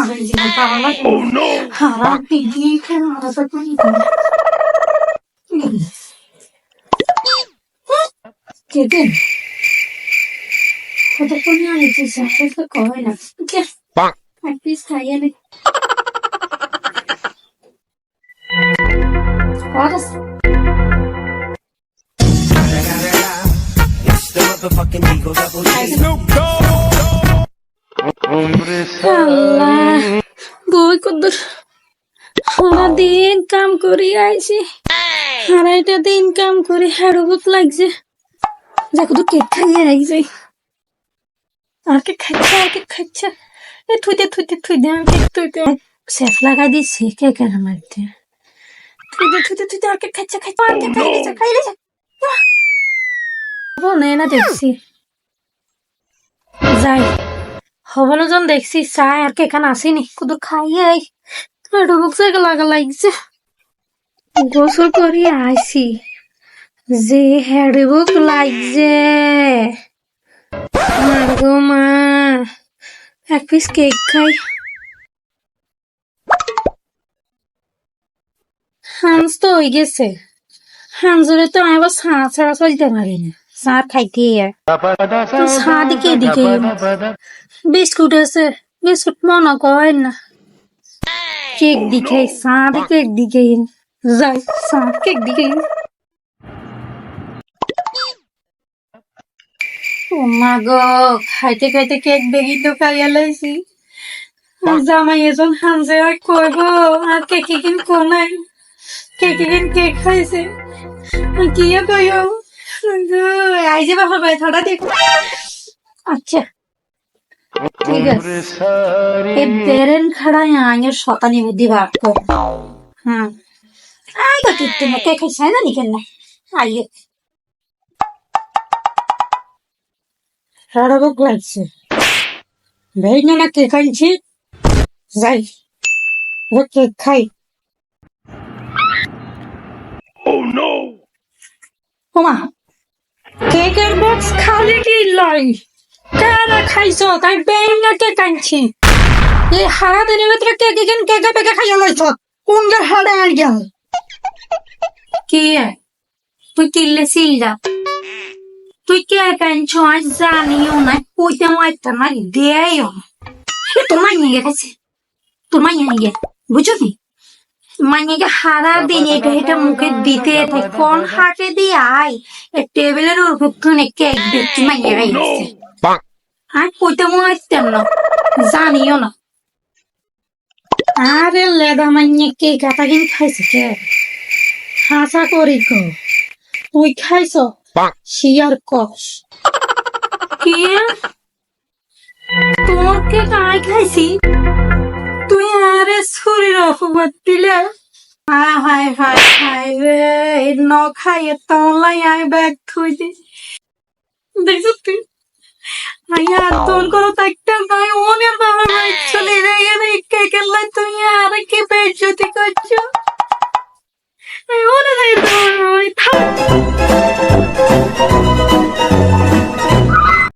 হারাই জীবন হারা দিদি কেন করি কেটে কতক্ষণ আইছি সাথে কয় না কে এক পিস খাইয়ে নে Horas. কেক এ, থুইতে থুইতে থুই দে আর কেক থুইতে সেফ লাগাই দিছি কেকের থুইতে থুইতে থুইতে আর কে খাচ্ছে খাচ্ছে আর না দেখছি। যাই। হবনো জন দেখছি চা আর কে এখানে আসিনি। কুদুর খাইয়ে ডুবুক জায়গা লাগা লাগছে। গোসল করি আইছি। যে হেডবুক লাগছে। মার মা, এক পিস কেক খাই। হাঁস তো হয়ে গেছে। হাঁসরে তো আমি আবার চা ছাড়া চলতে পারি না। চা খাইতে চা দিকে এদিকে বিস্কুট আছে বিস্কুট মনে করেন না কেক দিকে চা দিকে দিকে যাই চা কেক দিকে মা গো খাইতে খাইতে কেক বেগি তো খাইয়া লাইছি জামাই এজন হানজে আর কইব আর কে কি কিন কোনাই কে কি কিন কেক খাইছে কি কইও যে বাবা ভাই থোড়া দেখ। আচ্ছা। ঠিক আছে। এ বেরেন খাড়া আয়ের শতানি বুদ্ধি কর। হ্যাঁ আই তো তুই কে খাইছে না নিকেন না আইয়ে সারা বুক লাগছে। ভেই না কে খাইছি। যাই। ও কেক খাই ওমা। কেকের বক্স খালি কি লয় কারা খাইছ তাই বেঙ্গা কে কাঁদছি এই হারা দিনের ভিতরে কে কে কেন কেকে পেকে খাইয়া লইছ কোন গে হাড়ে আর গেল কি এ? তুই কিল্লে সিল যা তুই কে কাঁদছ আজ জানিও না কইতে মাইতে না দেয়ও তোর মাই নিয়ে গেছে তোর মাই নিয়ে গে বুঝো নি মাইকে হারা দিন এটা এটা মুখে দিতে কোন হাটে দিয়ে আই টেবিলের উপর তুই কেক দেখছি মাইকে গাইছে আর কইতে মনে আসতাম না জানিও না। আরে লেদা মাইনে কে গাতা কিন খাইছে কে? হাসা করি গো। তুই খাইছ? শিয়ার কস। কি? তোর কে কাই খাইছি? আরে শরীর অপবাদ দিলে? হায় হায় হায় হায় রে এই ন খাইয়ে তলাই আই ব্যাগ থুই দি। দেখছ তুই তোর কোনো তাকতে নাই ওনের বাবা চলে রে। কে কেলা তুই আর কি বেজ্জতি